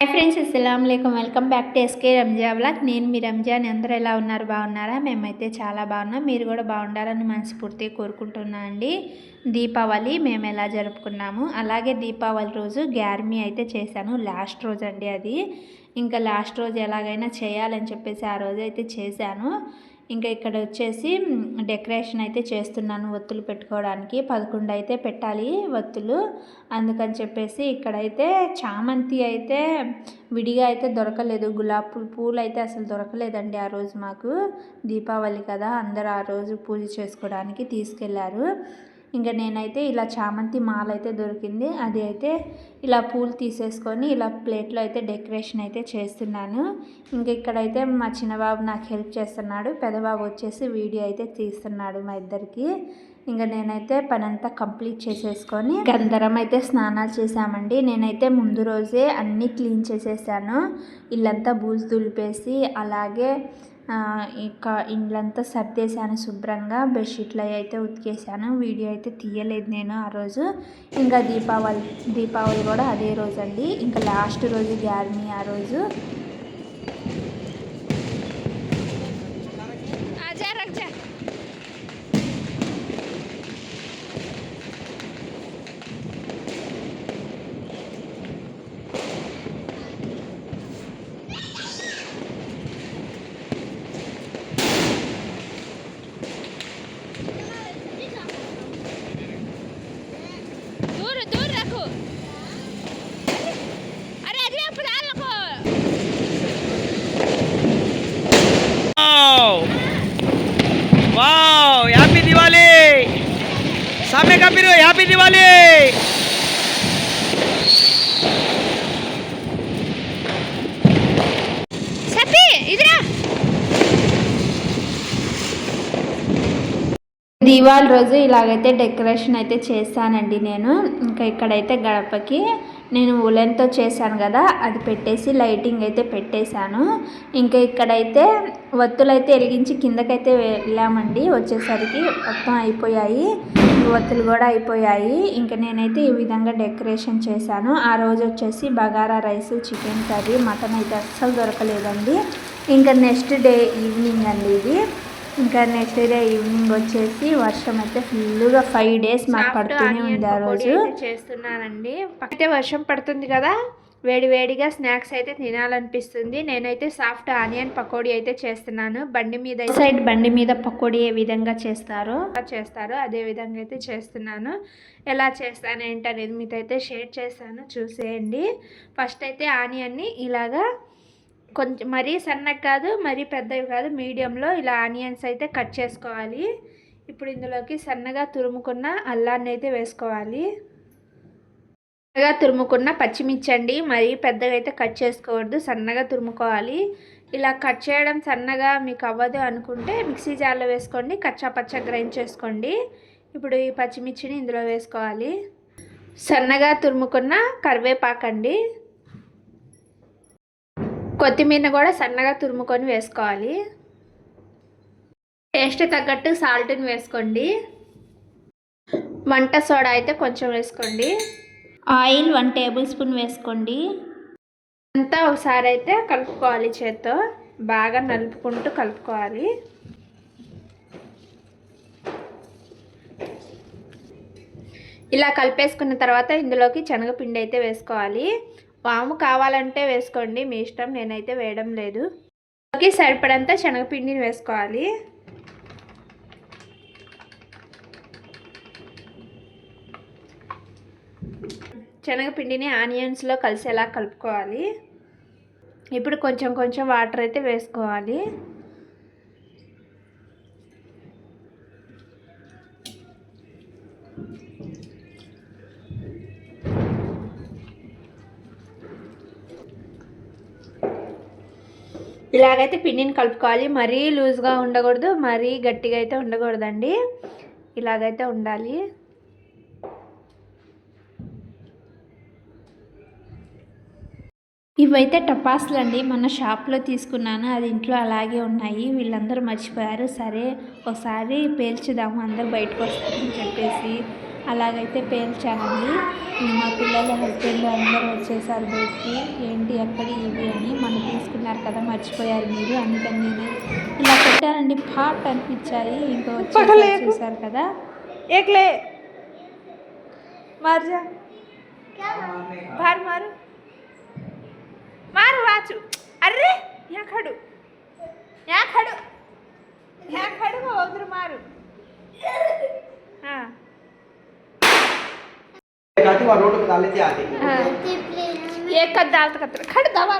Hi friends అస్సలం welcome back to SK Ranja vlog నేను మీ రంజాన్ అందరూ ఎలా ఉన్నారు? బాగున్నారా? మేమైతే చాలా బాగున్నాం. మీరు కూడా బాగుండాలని మనస్ఫూర్తిగా కోరుకుంటున్నా అండి. దీపావళి మేము ఎలా జరుపుకున్నాము? అలాగే దీపావళి రోజు గ్యార్మీ అయితే చేశాను. లాస్ట్ రోజు అండి అది. ఇంకా లాస్ట్ రోజు ఎలాగైనా చేయాలని చెప్పేసి ఆ రోజు అయితే చేశాను. ఇంకా ఇక్కడ వచ్చేసి డెకరేషన్ అయితే చేస్తున్నాను ఒత్తులు పెట్టుకోవడానికి. పదకొండు అయితే పెట్టాలి ఒత్తులు. అందుకని చెప్పేసి ఇక్కడైతే చామంతి అయితే విడిగా అయితే దొరకలేదు. గులాబీ పూలు అయితే అసలు దొరకలేదండి ఆ రోజు మాకు. దీపావళి కదా అందరూ ఆ రోజు పూజ చేసుకోవడానికి తీసుకెళ్ళారు. ఇంకా నేనైతే ఇలా చామంతి మాల అయితే దొరికింది. అది అయితే ఇలా పూలు తీసేసుకొని ఇలా ప్లేట్లో అయితే డెకరేషన్ అయితే చేస్తున్నాను. ఇంకా ఇక్కడైతే మా చిన్నబాబు నాకు హెల్ప్ చేస్తున్నాడు. పెద్దబాబు వచ్చేసి వీడియో అయితే తీస్తున్నాడు మా ఇద్దరికి. ఇంకా నేనైతే పనంతా కంప్లీట్ చేసేసుకొని అందరం అయితే స్నానాలు చేసామండి. నేనైతే ముందు రోజే అన్నీ క్లీన్ చేసేసాను. ఇల్లంతా బూజు దులిపేసి అలాగే ఇంకా ఇండ్లంతా సర్దేశాను శుభ్రంగా. బెడ్షీట్లు అయితే ఉతికేసాను వీడియో అయితే తీయలేదు నేను ఆ రోజు. ఇంకా దీపావళి దీపావళి కూడా అదే రోజు అండి ఇంకా లాస్ట్ రోజు గ్యార్మీ ఆ రోజు. కపిరు హ్యాపీ దివాలి सपी इधर आ దీవాళి రోజు ఇలాగైతే డెకరేషన్ అయితే చేశానండి నేను ఇంకా ఇక్కడైతే గడపకి నేను ఉలెన్తో చేశాను కదా అది పెట్టేసి లైటింగ్ అయితే పెట్టేశాను ఇంకా ఇక్కడైతే ఒత్తులు అయితే వెలిగించి కిందకైతే వెళ్ళామండి వచ్చేసరికి మొత్తం అయిపోయాయి ఒత్తులు కూడా అయిపోయాయి. ఇంకా నేనైతే ఈ విధంగా డెకరేషన్ చేశాను. ఆ రోజు వచ్చేసి bagara rice chicken curry mutton అయితే అస్సలు దొరకలేదండి. ఇంకా నెక్స్ట్ డే ఈవినింగ్ అండి ఇది. ఇంకా నెక్స్ట్ డే ఈవినింగ్ వచ్చేసి వర్షం అయితే ఫుల్గా ఫైవ్ డేస్ మాకు పడుతూనే ఉంది ఆ రోజు. చేస్తున్నానండి. అయితే వర్షం పడుతుంది కదా. వేడి వేడిగా స్నాక్స్ అయితే తినాలనిపిస్తుంది. నేనైతే సాఫ్ట్ ఆనియన్ పకోడీ అయితే చేస్తున్నాను. బండి మీద సైడ్ బండి మీద పకోడీ ఏ విధంగా చేస్తారో? చేస్తారో అదే విధంగా అయితే చేస్తున్నాను. ఎలా చేస్తాను ఏంటనేది మీతో అయితే షేర్ చేస్తాను చూసేయండి. ఫస్ట్ అయితే ఆనియన్ని ఇలాగా కొంచెం మరీ సన్నగా కాదు మరీ పెద్దవి కాదు మీడియంలో ఇలా ఆనియన్స్ అయితే కట్ చేసుకోవాలి. ఇప్పుడు ఇందులోకి సన్నగా తురుముకున్న అల్లాన్ని అయితే వేసుకోవాలి. సన్నగా తురుముకున్న పచ్చిమిర్చి అండి మరీ పెద్దగా అయితే కట్ చేసుకోవద్దు. సన్నగా తురుముకోవాలి. ఇలా కట్ చేయడం సన్నగా మీకు అవ్వదు అనుకుంటే మిక్సీ జార్లో వేసుకోండి. కచ్చా పచ్చ గ్రైండ్ చేసుకోండి. ఇప్పుడు ఈ పచ్చిమిర్చిని ఇందులో వేసుకోవాలి. సన్నగా తురుముకున్న కరివేపాకండి. కొత్తిమీర కూడా సన్నగా తురుముకొని వేసుకోవాలి. టేస్ట్ తగ్గట్టు సాల్ట్ని వేసుకోండి. వంట సోడా అయితే కొంచెం వేసుకోండి. ఆయిల్ వన్ టేబుల్ స్పూన్ వేసుకోండి. అంతా ఒకసారి అయితే కలుపుకోవాలి చేత్తో. బాగా నలుపుకుంటూ కలుపుకోవాలి. ఇలా కలిపేసుకున్న తర్వాత ఇందులోకి శనగపిండి అయితే వేసుకోవాలి. వాము కావాలంటే వేసుకోండి. మీ ఇష్టం నేనైతే వేయడం లేదు. ఓకే సరిపడంతా శనగపిండిని వేసుకోవాలి. శనగపిండిని ఆనియన్స్లో కలిసేలా కలుపుకోవాలి. ఇప్పుడు కొంచెం కొంచెం వాటర్ అయితే వేసుకోవాలి. ఇలాగైతే పిండిని కలుపుకోవాలి. మరీ లూజ్గా ఉండకూడదు మరీ గట్టిగా అయితే ఉండకూడదండి. ఇలాగైతే ఉండాలి. ఇవైతే టపాసులు అండి మన షాప్లో తీసుకున్నాను. అది ఇంట్లో అలాగే ఉన్నాయి. వీళ్ళందరూ మర్చిపోయారు. సరే ఒకసారి పేల్చుదాము. అందరు బయటకు వస్తారని చెప్పేసి అలాగైతే పేల్చానండి. మా పిల్లల హస్బెండ్ అందరూ వచ్చేసారు బయటికి. ఏంటి ఎక్కడ ఇవి అని మనం తీసుకున్నారు కదా మర్చిపోయారు మీరు. అందుకని నేను ఇలా పెట్టానండి. పాట్ అనిపించాయి. ఇంకా వచ్చి కదా. మార్జా. మారు. मारो मारो वाचू अरे यहाँ खड़ो यहाँ खड़ो यहाँ खड़ो हो उधर मारो हाँ खाती वहाँ रोड पे डाले थे आते हाँ एक का दाल का खड़ दवा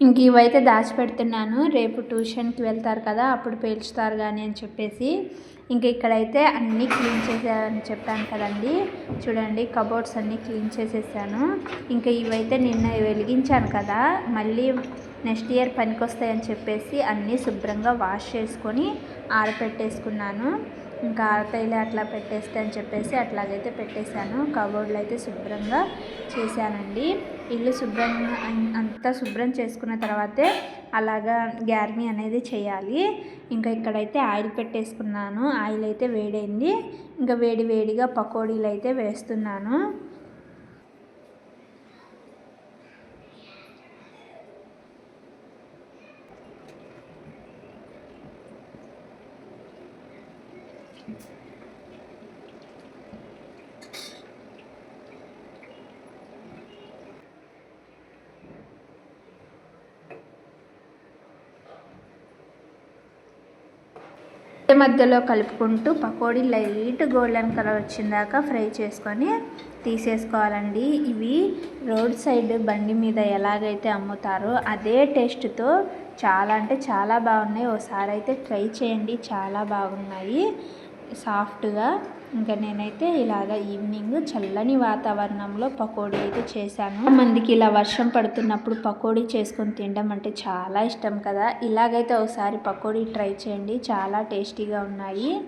ఇంక ఇవైతే దాచిపెడుతున్నాను. రేపు ట్యూషన్కి వెళ్తారు కదా అప్పుడు పేల్చుతారు కానీ అని చెప్పేసి. ఇంకా ఇక్కడైతే అన్నీ క్లీన్ చేసానని చెప్పాను కదండి. చూడండి కబోర్డ్స్ అన్నీ క్లీన్ చేసేసాను. ఇంకా ఇవైతే నిన్న వెలిగించాను కదా మళ్ళీ నెక్స్ట్ ఇయర్ పనికొస్తాయని చెప్పేసి అన్నీ శుభ్రంగా వాష్ చేసుకొని ఆరపెట్టేసుకున్నాను. ఇంకా ఆరతైలే అట్లా పెట్టేస్తే అని చెప్పేసి అట్లాగైతే పెట్టేశాను. కబోర్డ్లు అయితే శుభ్రంగా చేశానండి. ఇల్లు శుభ్రంగా అంతా శుభ్రం చేసుకున్న తర్వాతే అలాగా గ్యార్మీ అనేది చేయాలి. ఇంకా ఇక్కడైతే ఆయిల్ పెట్టేసుకున్నాను. ఆయిల్ అయితే వేడైంది. ఇంకా వేడి వేడిగా పకోడీలు అయితే వేస్తున్నాను. మధ్యలో కలుపుకుంటూ పకోడీ లైట్ గోల్డెన్ కలర్ వచ్చిందాక ఫ్రై చేసుకొని తీసేసుకోవాలండి. ఇవి రోడ్ సైడ్ బండి మీద ఎలాగైతే అమ్ముతారో అదే టేస్ట్తో చాలా అంటే చాలా బాగున్నాయి. ఒకసారి అయితే ట్రై చేయండి. చాలా బాగున్నాయి. సాఫ్ట్గా ఇంకా నేనైతే ఇలాగ ఈవినింగ్ చల్లని వాతావరణంలో పకోడీ అయితే చేశాను. మందికి ఇలా వర్షం పడుతున్నప్పుడు పకోడీ చేసుకొని తినడం అంటే చాలా ఇష్టం కదా. ఇలాగైతే ఒకసారి పకోడీ ట్రై చేయండి. చాలా టేస్టీగా ఉన్నాయి.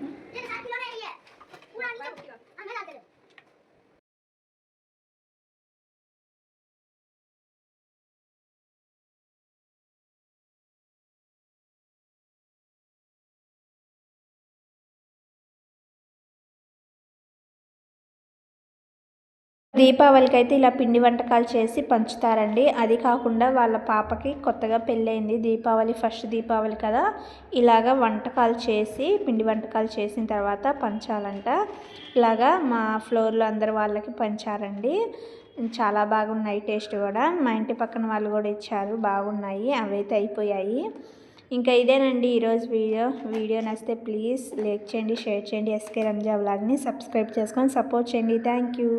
దీపావళికి అయితే ఇలా పిండి వంటకాలు చేసి పంచుతారండి. అది కాకుండా వాళ్ళ పాపకి కొత్తగా పెళ్ళయింది దీపావళి ఫస్ట్ దీపావళి కదా. ఇలాగా వంటకాలు చేసి పిండి వంటకాలు చేసిన తర్వాత పంచాలంట. ఇలాగా మా ఫ్లోర్లో అందరు వాళ్ళకి పంచారండి. చాలా బాగున్నాయి టేస్ట్ కూడా. మా ఇంటి పక్కన వాళ్ళు కూడా ఇచ్చారు. బాగున్నాయి. అవైతే అయిపోయాయి. ఇంకా ఇదేనండి ఈరోజు వీడియో. వీడియో నచ్చితే ప్లీజ్ లైక్ చేయండి షేర్ చేయండి. ఎస్కే రంజా వ్లాగ్ని సబ్స్క్రైబ్ చేసుకొని సపోర్ట్ చేయండి. Thank you.